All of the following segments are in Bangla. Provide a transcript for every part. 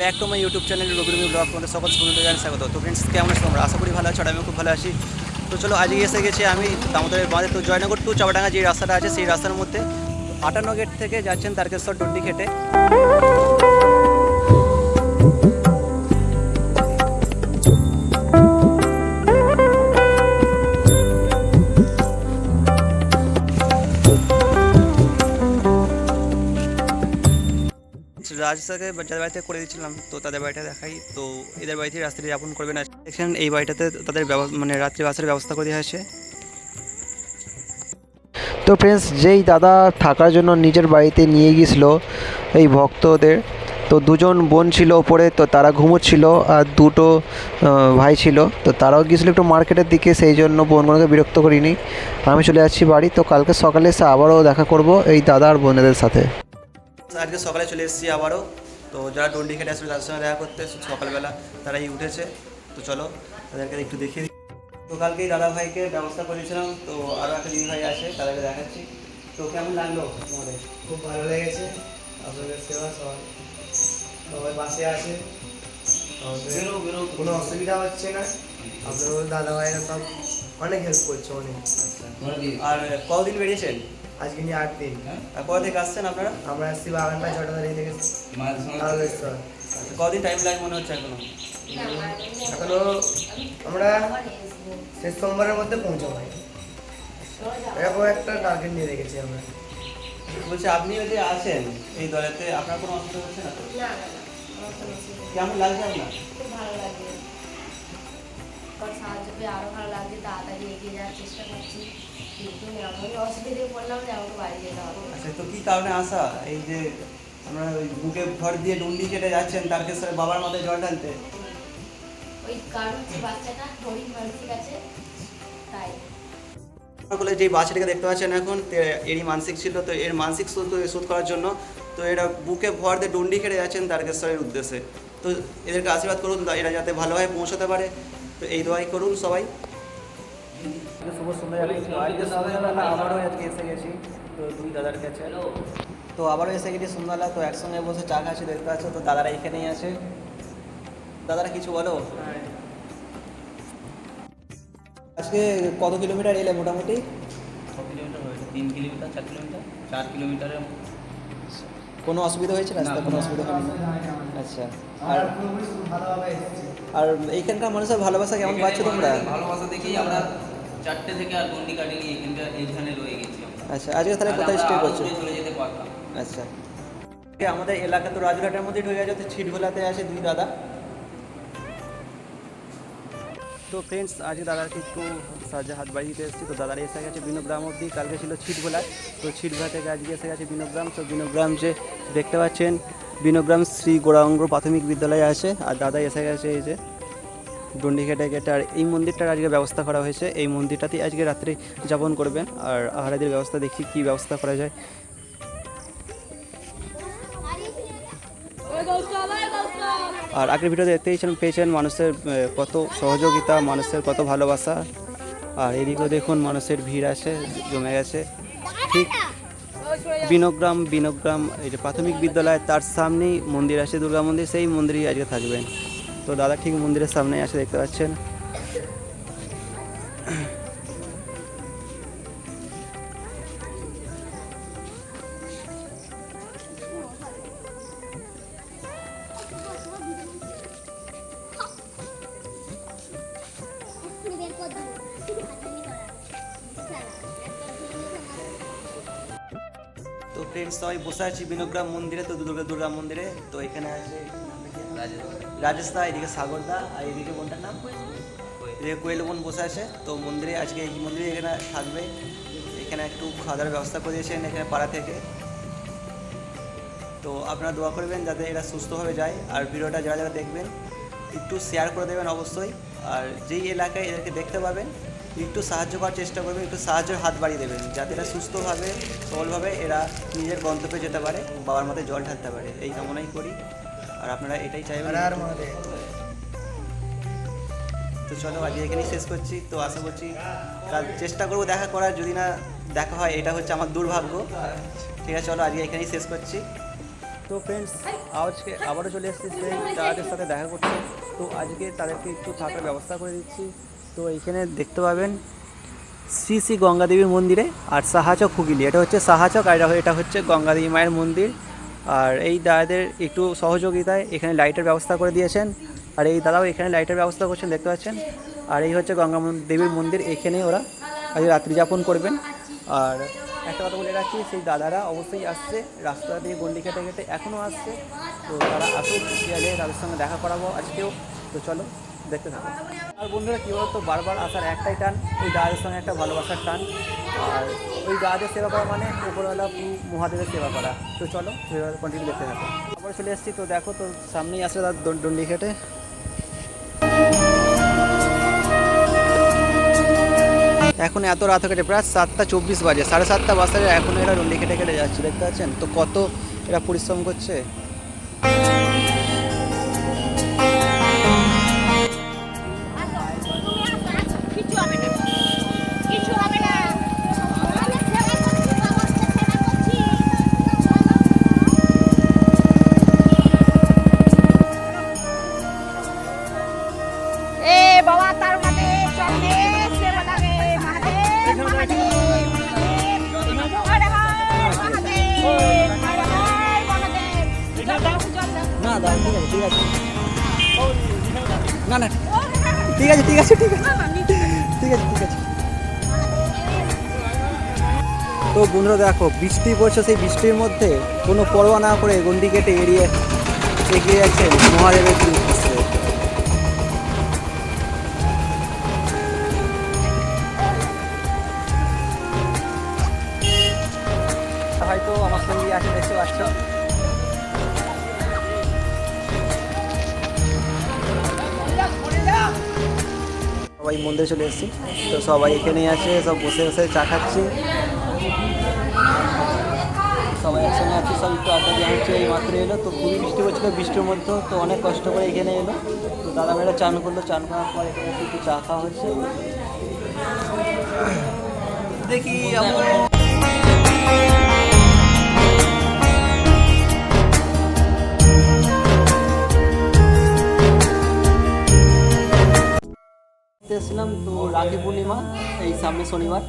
Back to my YouTube channel রবিরমি vlog, তোমাদের সকল বন্ধুদের জানি স্বাগত। তো ফ্রেন্ডস কেমন আছো তোমরা? আশা করি ভালো আছো আমি খুব ভালো আছি। তো চলো, আজকে এসে গেছি আমি আমাদের বাঁধে, তো জয়নগর টু চাপাডাঙ্গা যে রাস্তাটা আছে, সেই রাস্তার মধ্যে আটান্ন গেট থেকে যাচ্ছেন তারকেশ্বর ডন্ডি খেটে রাজস্থাকে যাদের বাড়িতে করে দিয়েছিলাম, তো তাদের বাড়িটা দেখাই। তো এদের বাড়িতে রাত্রি যাপন করবে না দেখছেন এই বাড়িটাতে তাদের মানে রাত্রি বাসের ব্যবস্থা করে দেওয়া হয়েছে। তো ফ্রেন্ডস যেই দাদা থাকার জন্য নিজের বাড়িতে নিয়ে গিয়েছিল এই ভক্তদের, তো দুজন বোন ছিল ওপরে, তো তারা ঘুমোচ্ছিল আর দুটো ভাই ছিল, তো তারাও গিয়েছিল একটু মার্কেটের দিকে, সেই জন্য বোনগুলোকে বিরক্ত করিনি। আমি চলে যাচ্ছি বাড়ি, তো কালকে সকালে এসে আবারও দেখা করব এই দাদা আর বোনেদের সাথে। আজকে সকালে চলে এসেছি আবারও। তো যারা ডন্ডি খেটে আসবে তাদের সঙ্গে দেখা করতে সকালবেলা তারাই উঠেছে। তো চলো তাদেরকে একটু দেখিয়ে দিই। তো কালকে এই দাদা ভাইকে ব্যবস্থা করেছিলাম তো আরও একটা দিদি ভাই আছে তাদেরকে দেখাচ্ছি। তো কেমন লাগল তোমাদের? খুব ভালো লেগেছে। আপনাদের সেবা সবাই সবাই পাশে আছে। কোনো অসুবিধা হচ্ছে না। আপনাদের দাদা ভাইরা সব অনেক হেল্প করছে অনেক। আর কতদিন বেরিয়েছেন? আজকে নিয়ে আট দিন। আর কোথা থেকে আসছেন আপনারা? আমরা আসছি বাগানটা ছটা তারিখ থেকে আচ্ছা, টাইম লাগে মনে হচ্ছে এখনও? এখনও আমরা শেষ সোমবারের মধ্যে পৌঁছাবো। এরকম একটা টার্গেট নিয়ে রেখেছি আমরা। বলছি আপনিও যে আছেন এই দলেতে আপনার কোনো অসুবিধা হচ্ছে না। কেমন লাগছে আপনার? খুব ভালো লাগে। ওর সাহায্য পেয়ে আরও ভালো লাগছে তাড়াতাড়ি এগিয়ে যাওয়ার চেষ্টা করছি। কিন্তু এমন অসুবিধায় পড়লাম যে আমাকে বাড়ি যেতে হবে। আচ্ছা তো কী কারণে আসা? এই যে আমরা ওই বুকে ভর দিয়ে ডুন্ডি কেটে যাচ্ছেন তারকেশ্বরে বাবার মাথায় জল ঢালতে। ওই কারণ হচ্ছে বাচ্চাটা শরীর মানসিক আছে তাই। বলে যে বাচ্চাটাকে দেখতে পাচ্ছেন এখন এরই মানসিক ছিল তো এর মানসিক শোধ শোধ করার জন্য তো এরা বুকে ভর দিয়ে ডুন্ডি কেটে যাচ্ছেন তারকেশ্বরের উদ্দেশ্যে। তো এদেরকে আশীর্বাদ করুন এরা যাতে ভালোভাবে পৌঁছাতে পারে। তো এই দোয়াই করুন সবাই। শুভ আজকে আবারও আজকে এসে গেছি। তো দুই দাদার কাছে। তো আবারও এসে গেছি সন্ধ্যাবেলা তো একসঙ্গে বসে চা খাচ্ছি দেখতে পাচ্ছ তো দাদারা এখানেই আছে। দাদারা কিছু বলো? আজকে কত কিলোমিটার এলে মোটামুটি? কিলোমিটার হয়েছে? তিন কিলোমিটার চার কিলোমিটার? চার কিলোমিটারের কোনো অসুবিধা হয়েছে রাস্তায়? কোনো অসুবিধা হয়নি? আচ্ছা। আর ভালোভাবে এসেছি। আর এইখানকার মানুষের ভালোবাসা কেমন পাচ্ছ তোমরা? ভালোবাসা দেখেই আমরা চারটে থেকে আর গন্ডি কাটিনি এখানটা এইখানে রয়ে গেছি আচ্ছা আজকে তাহলে কোথায় স্টে করছ? চলে যেতে পারতাম। আচ্ছা। আমাদের এলাকা তো রাজঘাটের মধ্যেই ঢুকে গেছে ছিটভোলাতে আছে দুই দাদা। তো ফ্রেন্ডস আজকে দাদাকে একটু সাহায্যে হাত বাড়িয়ে দিতে এসেছি। তো দাদারা এসে গেছে বিনোগ্রাম অবধি। কালকে ছিল ছিটভোলা তো ছিটভোলা থেকে আজকে এসে গেছে বিনোগ্রাম। তো বিনোগ্রাম যে দেখতে পাচ্ছেন, বিনোগ্রাম শ্রী গৌরাঙ্গ প্রাথমিক বিদ্যালয়ে আছে। আর দাদা এসে গেছে এই যে ডন্ডি কেটে কেটে আর এই মন্দিরটার আজকে ব্যবস্থা করা হয়েছে। এই মন্দিরটাতেই আজকে রাত্রে যাপন করবেন। আর আহারাদির ব্যবস্থা দেখি কী ব্যবস্থা করা যায়। আর আগের ভিডিও দেখতেইছেন পেয়েছেন মানুষের কত সহযোগিতা, মানুষের কত ভালোবাসা। আর এদিকেও দেখুন মানুষের ভিড় আছে, জমে গেছে। ঠিক বিনগ্রাম বিনগ্রাম, এই যে প্রাথমিক বিদ্যালয়, তার সামনেই মন্দির আছে, দুর্গা মন্দির, সেই মন্দিরেই আজকে থাকবেন। তো দাদা ঠিক মন্দিরের সামনেই আছে, দেখতে পাচ্ছেন। ফ্রেন্ডস সবাই বসে আছি বিনগ্রাম মন্দিরে, তো দুর্গা দুর্গা মন্দিরে। তো এখানে আছে রাজস্থান, এদিকে সাগরদা, আর এদিকে কোনটার নাম? এদিকে কোয়েল বোন বসে আছে। তো মন্দিরে, আজকে এই মন্দিরে এখানে থাকবে। এখানে একটু খাওয়া দাওয়ার ব্যবস্থা করে দিয়েছেন এখানে পাড়া থেকে। তো আপনারা দোয়া করবেন যাতে এরা সুস্থভাবে যায়। আর ভিডিওটা যারা যারা দেখবেন, একটু শেয়ার করে দেবেন অবশ্যই। আর যেই এলাকায় এদেরকে দেখতে পাবেন একটু সাহায্য করার চেষ্টা করবেন একটু সাহায্যের হাত বাড়িয়ে দেবেন যাতে এরা সুস্থভাবে সবলভাবে এরা নিজের গন্তব্যে যেতে পারে বাবার মাথায় জল ঢালতে পারে। এই কামনাই করি আর আপনারা এটাই চাইবেন। আর তো চলো আজকে এখানেই শেষ করছি। তো আশা করছি কাল চেষ্টা করব দেখা করার যদি না দেখা হয় এটা হচ্ছে আমার দুর্ভাগ্য। ঠিক আছে চলো আজকে এখানেই শেষ করছি। তো ফ্রেন্ডস আজকে আবারও চলে এসেছি তাদের সাথে দেখা করতে। তো আজকে তাদেরকে একটু থাকার ব্যবস্থা করে দিচ্ছি। তো এইখানে দেখতে পাবেন শ্রী শ্রী গঙ্গাদেবীর মন্দিরে আর সাহাচক হুগলি। এটা হচ্ছে সাহাচক আর এটা- হচ্ছে গঙ্গাদেবী মায়ের মন্দির। আর এই দাদাদের একটু সহযোগিতায় এখানে লাইটের ব্যবস্থা করে দিয়েছেন। আর এই দাদাও এখানে লাইটের ব্যবস্থা করছেন, দেখতে পাচ্ছেন? আর এই হচ্ছে গঙ্গা দেবীর মন্দির এখানে ওরা আজ রাত্রি যাপন করবেন। আর একটা কথা বলে রাখছি সেই দাদারা অবশ্যই আসছে, রাস্তা দিয়ে গন্ডি কেটে কেটে এখনও আসছে। তো তারা আসুক গেলে তাদের সঙ্গে দেখা করাবো আজকেও। তো চলো। দেখতে থাকো আর বন্ধুরা, কী বলতো, বারবার আসার একটাই টান, ওই দাদাদের সঙ্গে একটা ভালোবাসার টান। আর ওই দাদাদের সেবা করা মানে উপরওয়ালা মহাদেবের সেবা করা। তো চলো কন্টিনিউ দেখতে থাকো। আবার চলে এসেছি, তো দেখো, তো সামনেই আসলে দন- দণ্ডি খেটে এখন এত রাত কেটে প্রায় সাতটা চব্বিশ বাজে, সাড়ে সাতটা বাজে এখন এরা রন্ডি কেটে কেটে যাচ্ছে, দেখতে পাচ্ছেন? তো কত এরা পরিশ্রম করছে। না না, ঠিক আছে ঠিক আছে ঠিক আছে। ঠিক আছে ঠিক আছে। তো বন্ধুরা দেখো, বৃষ্টি পড়ছে, সেই বৃষ্টির মধ্যে কোনো পরোয়া না করে গন্ডি কেটে এড়িয়ে এগিয়ে যাচ্ছে মহাদেবের সবাই মন্দিরে চলে এসেছি। তো সবাই এখানেই আছে, সব বসে বসে চা খাচ্ছে। সবাই একসঙ্গে আছে, সব একটু আড্ডা দেওয়া হচ্ছে, এই মাত্র এলো। তো খুবই বৃষ্টি পড়ছিলো বৃষ্টির মধ্যে, তো অনেক কষ্ট করে এখানে এলো। তো দাদা মেয়েরা চান করল, চান করার পর এখানে একটু চা খাওয়া হচ্ছে। দেখি এসেছিলাম তো রাখি পূর্ণিমা এই সামনে শনিবার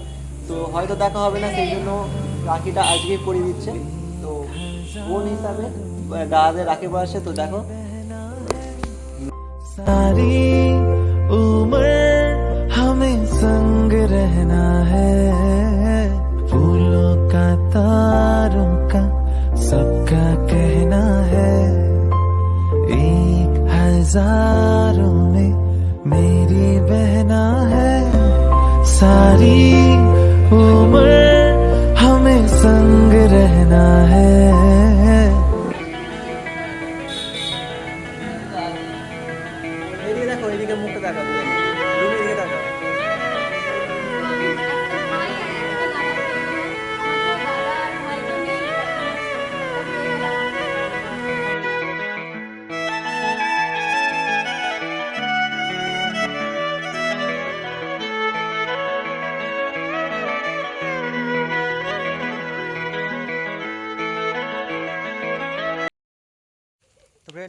তো হয়তো দেখা হবে না সেই জন্য রাখিটা আজকেই পরিয়ে দিচ্ছে তো বোন হিসাবে আহ, দাদাদের রাখি পড়াচ্ছে তো দেখো सारी उम्र हमें संग रहना है फूलों का तारों का सबका कहना है एक हजारों এদিকে দেখো এদিকে মুখটা দেখো রুমের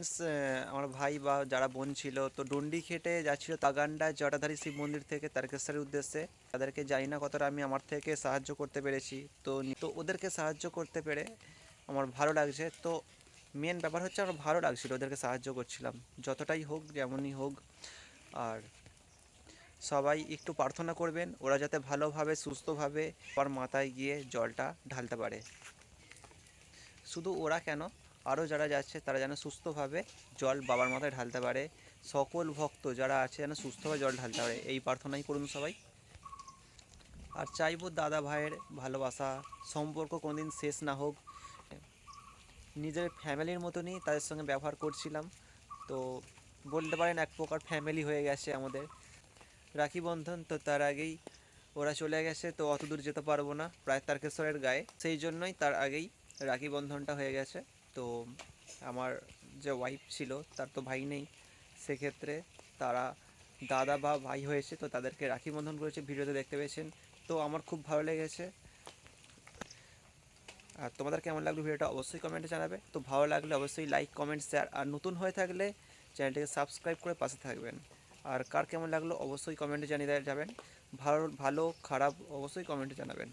ফ্রেন্ডস আমার ভাই বা যারা বোন ছিল, তো ডন্ডি খেটে যাচ্ছিল তাগান্ডা জটাধারী শিব মন্দির থেকে তারকেশ্বরের উদ্দেশ্যে। তাদেরকে জানি না কতটা আমি আমার থেকে সাহায্য করতে পেরেছি। তো তো ওদেরকে সাহায্য করতে পেরে আমার ভালো লাগছে। তো মেন ব্যাপার হচ্ছে আমার ভালো লাগছিল, ওদেরকে সাহায্য করছিলাম। যতটাই হোক, যেমনই হোক, আর সবাই একটু প্রার্থনা করবেন, ওরা যাতে ভালোভাবে, সুস্থভাবে আমার মাথায় গিয়ে জলটা ঢালতে পারে। শুধু ওরা কেন? আরও যারা যাচ্ছে, তারা যেন সুস্থভাবে জল বাবার মাথায় ঢালতে পারে। সকল ভক্ত যারা আছে, যেন সুস্থভাবে জল ঢালতে পারে। এই প্রার্থনাই করুন সবাই। আর চাইব দাদা ভাইয়ের ভালোবাসা, সম্পর্ক কোনোদিন শেষ না হোক। নিজের ফ্যামিলির মতনই তাদের সঙ্গে ব্যবহার করছিলাম। তো বলতে পারেন এক প্রকার ফ্যামিলি হয়ে গেছে আমাদের। রাখি বন্ধন, তো তার আগেই ওরা চলে গেছে, তো অত দূর যেতে পারব না, প্রায় তারকেশ্বরের গায়ে। সেই জন্যই তার আগেই রাখি বন্ধনটা হয়ে গেছে। তো আমার যে ওয়াইফ ছিল, তার তো ভাই নেই। সেক্ষেত্রে তারা দাদা বা ভাই হয়েছে, তো তাদেরকে রাখি বন্ধন করেছে, ভিডিওতে দেখতে পেয়েছেন। তো আমার খুব ভালো লেগেছে। আর তোমাদের কেমন লাগল ভিডিওটা অবশ্যই কমেন্টে জানাবে। তো ভালো লাগলে অবশ্যই লাইক কমেন্ট শেয়ার আর নতুন হয়ে থাকলে চ্যানেলটিকে সাবস্ক্রাইব করে পাশে থাকবেন। আর কার কেমন লাগল অবশ্যই কমেন্টে জানিয়ে যাবেন। ভালো ভালো, খারাপ অবশ্যই কমেন্টে জানাবেন।